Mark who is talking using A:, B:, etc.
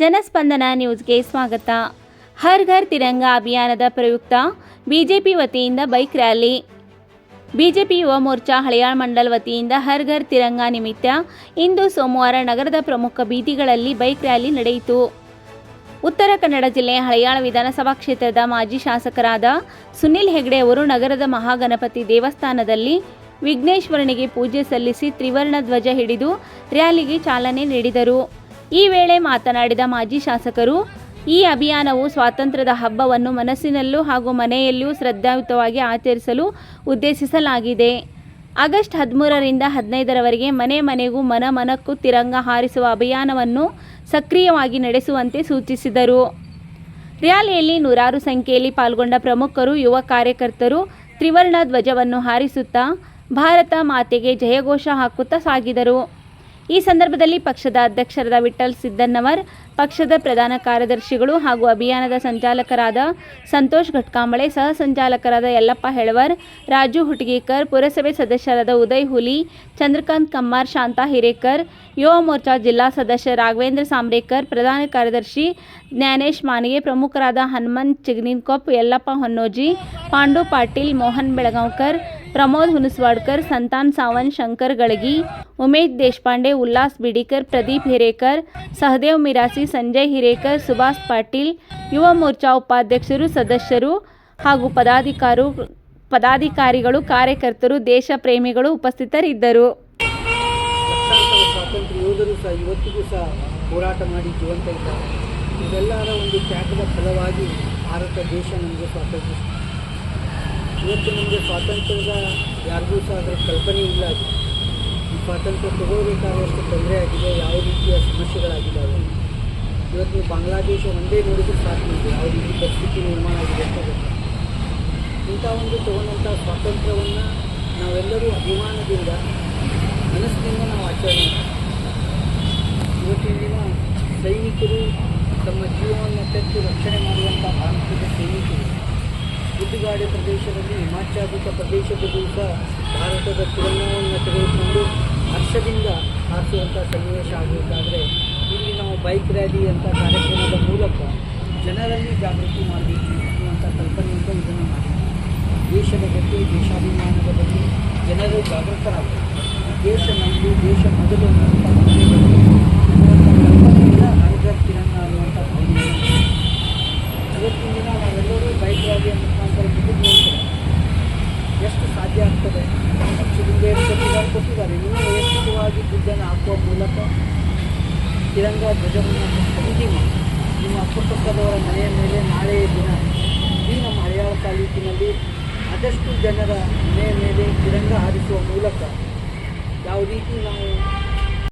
A: ಜನಸ್ಪಂದನ ನ್ಯೂಸ್ಗೆ ಸ್ವಾಗತ. ಹರ್ ಘರ್ ತಿರಂಗ ಅಭಿಯಾನದ ಪ್ರಯುಕ್ತ ಬಿಜೆಪಿ ವತಿಯಿಂದ bike rally. BJP Yuva Morcha ಹಳೆಯಾಳ್ Mandal ವತಿಯಿಂದ ಹರ್ ಘರ್ ತಿರಂಗ ನಿಮಿತ್ತ ಇಂದು ಸೋಮವಾರ ನಗರದ ಪ್ರಮುಖ ಬೀದಿಗಳಲ್ಲಿ ಬೈಕ್ ರ್ಯಾಲಿ ನಡೆಯಿತು. ಉತ್ತರ ಕನ್ನಡ ಜಿಲ್ಲೆ ಹಳೆಯಾಳ ವಿಧಾನಸಭಾ ಕ್ಷೇತ್ರದ ಮಾಜಿ ಶಾಸಕರಾದ ಸುನಿಲ್ ಹೆಗ್ಡೆ ಅವರು ನಗರದ ಮಹಾಗಣಪತಿ ದೇವಸ್ಥಾನದಲ್ಲಿ ವಿಘ್ನೇಶ್ವರನಿಗೆ ಪೂಜೆ ಸಲ್ಲಿಸಿ ತ್ರಿವರ್ಣ ಧ್ವಜ ಹಿಡಿದು ರ್ಯಾಲಿಗೆ ಚಾಲನೆ ನೀಡಿದರು. ಈ ವೇಳೆ ಮಾತನಾಡಿದ ಮಾಜಿ ಶಾಸಕರು, ಈ ಅಭಿಯಾನವು ಸ್ವಾತಂತ್ರ್ಯದ ಹಬ್ಬವನ್ನು ಮನಸ್ಸಿನಲ್ಲೂ ಹಾಗೂ ಮನೆಯಲ್ಲಿಯೂ ಶ್ರದ್ಧಾಯುತವಾಗಿ ಆಚರಿಸಲು ಉದ್ದೇಶಿಸಲಾಗಿದೆ. ಆಗಸ್ಟ್ ಹದಿಮೂರರಿಂದ ಹದಿನೈದರವರೆಗೆ ಮನೆ ಮನೆಗೂ ಮನ ಮನಕ್ಕೂ ತಿರಂಗ ಹಾರಿಸುವ ಅಭಿಯಾನವನ್ನು ಸಕ್ರಿಯವಾಗಿ ನಡೆಸುವಂತೆ ಸೂಚಿಸಿದರು. ರ್ಯಾಲಿಯಲ್ಲಿ ನೂರಾರು ಸಂಖ್ಯೆಯಲ್ಲಿ ಪಾಲ್ಗೊಂಡ ಪ್ರಮುಖರು, ಯುವ ಕಾರ್ಯಕರ್ತರು ತ್ರಿವರ್ಣ ಧ್ವಜವನ್ನು ಹಾರಿಸುತ್ತಾ ಭಾರತ ಮಾತೆಗೆ ಜಯಘೋಷ ಹಾಕುತ್ತಾ ಸಾಗಿದರು. ಈ ಸಂದರ್ಭದಲ್ಲಿ ಪಕ್ಷದ ಅಧ್ಯಕ್ಷರಾದ ವಿಠಲ್ ಸಿದ್ದನ್ನವರ್ ಪಕ್ಷದ ಪ್ರಧಾನ ಕಾರ್ಯದರ್ಶಿಗಳು ಹಾಗೂ ಅಭಿಯಾನದ ಸಂಚಾಲಕರಾದ ಸಂತೋಷ್ ಘಟ್ಕಾಂಬಳೆ ಸಹ ಸಂಚಾಲಕರಾದ ಯಲ್ಲಪ್ಪ ಹೆಳವರ್, ರಾಜು ಹುಟಗೇಕರ್, ಪುರಸಭೆ ಸದಸ್ಯರಾದ ಉದಯ್ ಹುಲಿ, ಚಂದ್ರಕಾಂತ್ ಕಮ್ಮಾರ್, ಶಾಂತಾ ಹಿರೇಕರ್, ಯುವ ಮೋರ್ಚಾ ಜಿಲ್ಲಾ ಸದಸ್ಯ ರಾಘವೇಂದ್ರ ಸಾಂಬ್ರೇಕರ್, ಪ್ರಧಾನ ಕಾರ್ಯದರ್ಶಿ ಜ್ಞಾನೇಶ್ ಮಾನಿಗೆ ಪ್ರಮುಖರಾದ ಹನುಮಂತ್ ಚಿಗ್ನಿನ್ಕೊಪ್ ಯಲ್ಲಪ್ಪ ಹೊನ್ನೋಜಿ, ಪಾಂಡು ಪಾಟೀಲ್, ಮೋಹನ್ ಬೆಳಗಾಂವ್ಕರ್ ಪ್ರಮೋದ್ ಹುನಸ್ವಾಡ್ಕರ್ ಸಂತಾನ್ ಸಾವಂತ್ ಶಂಕರ್ ಗಳಗಿ, ಉಮೇಶ್ ದೇಶಪಾಂಡೆ, ಉಲ್ಲಾಸ್ ಬಿಡಿಕರ್, ಪ್ರದೀಪ್ ಹಿರೇಕರ್, ಸಹದೇವ್ ಮಿರಾಸಿ, ಸಂಜಯ್ ಹಿರೇಕರ್, ಸುಭಾಷ್ ಪಾಟೀಲ್, ಯುವ ಮೋರ್ಚಾ ಉಪಾಧ್ಯಕ್ಷರು, ಸದಸ್ಯರು ಹಾಗೂ ಪದಾಧಿಕಾರು, ಪದಾಧಿಕಾರಿಗಳು, ಕಾರ್ಯಕರ್ತರು, ದೇಶ ಪ್ರೇಮಿಗಳು ಉಪಸ್ಥಿತರಿದ್ದರು
B: ಹೋರಾಟ ಮಾಡಿ ಜೀವಂತ ಇದ್ದಾರೆ ಇದೆಲ್ಲರ ಒಂದು ತ್ಯಾಗದ ಫಲವಾಗಿ ಭಾರತ ದೇಶ ನಮಗೆ ಸ್ವಾತಂತ್ರ್ಯ. ಇವತ್ತು ನಮಗೆ ಸ್ವಾತಂತ್ರ್ಯದ ಯಾರಿಗೂ ಸಹ ಅದರ ಕಲ್ಪನೆ ಇಲ್ಲ ಅದು. ಈ ಸ್ವಾತಂತ್ರ್ಯ ತಗೋಬೇಕಾದಷ್ಟು ತೊಂದರೆ ಆಗಿದೆ, ಯಾವ ರೀತಿಯ ಸಮಸ್ಯೆಗಳಾಗಿದ್ದಾವೆ ಇವತ್ತು ನೀವು ಬಾಂಗ್ಲಾದೇಶ ಒಂದೇ ನೋಡಿದ್ರೆ ಸಾಕು ಯಾವ ರೀತಿ ಪರಿಸ್ಥಿತಿ ನಿರ್ಮಾಣ ಆಗಿದೆ ಅಂತ ಇಂಥ ಒಂದು ತಗೊಂಡಂಥ ಸ್ವಾತಂತ್ರ್ಯವನ್ನು ನಾವೆಲ್ಲರೂ ಅಭಿಮಾನದಿಂದ, ಮನಸ್ಸಿನಿಂದ ನಾವು ಆಚರಣೆ. ಇವತ್ತಿನ ದಿನ ಸೈನಿಕರು ಗುಡ್ಡುಗಾಡು ಪ್ರದೇಶದಲ್ಲಿ ಹಿಮಾಚ್ಛಾದಿತ ಪ್ರದೇಶದಲ್ಲೂ ಸಹ ಭಾರತದ ತಿರಂಗವನ್ನು ತೆಗೆದುಕೊಂಡು ಹರ್ಷದಿಂದ ಹಾರಿಸುವಂಥ ಸನ್ನಿವೇಶ ಆಗಬೇಕಾದ್ರೆ ಇಲ್ಲಿ ನಾವು ಬೈಕ್ ರ್ಯಾಲಿ ಅಂತ ಕಾರ್ಯಕ್ರಮದ ಮೂಲಕ ಜನರಲ್ಲಿ ಜಾಗೃತಿ ಮಾಡಬೇಕು ಅನ್ನುವಂಥ ಕಲ್ಪನೆಯಿಂದ ಇದನ್ನು ಮಾಡಿದ್ದೀವಿ ದೇಶದ ಬಗ್ಗೆ, ದೇಶಾಭಿಮಾನದ ಬಗ್ಗೆ ಜನರು ಜಾಗೃತರಾಗಬೇಕು. ದೇಶ ನಮ್ಮದು ದೇಶ ಮೊದಲು ಅನ್ನುವಂಥ ಕಲ್ಪನೆಯಿಂದ ಇವತ್ತಿನ ದಿನ ನಾವೆಲ್ಲರೂ ಬೈಕ್ ರ್ಯಾಲಿ ಮುಖಾಂತರ ಮುಂದಕ್ಕೆ ಹೋಗ್ತಾರೆ ಎಷ್ಟು ಸಾಧ್ಯ ಆಗ್ತದೆ? ಏನು ಕೊಟ್ಟಿದ್ದಾರೆ ಕೊಟ್ಟಿದ್ದಾರೆ? ಇನ್ನೂ ವೈಯಕ್ತಿಕವಾಗಿ ದುಡ್ಡನ್ನು ಹಾಕುವ ಮೂಲಕ ತಿರಂಗ ಧ್ವಜವನ್ನು ಖರೀದಿ ನಿಮ್ಮ ಅಕ್ಕಪಕ್ಕದವರ ಮನೆಯ ಮೇಲೆ ನಾಳೆಯ ದಿನ ಈ ನಮ್ಮ ಹಳೆಯಾಳ ತಾಲೂಕಿನಲ್ಲಿ ಆದಷ್ಟು ಜನರ ಮನೆಯ ಮೇಲೆ ತಿರಂಗ ಹಾರಿಸುವ ಮೂಲಕ ಯಾವ ರೀತಿ ನಾವು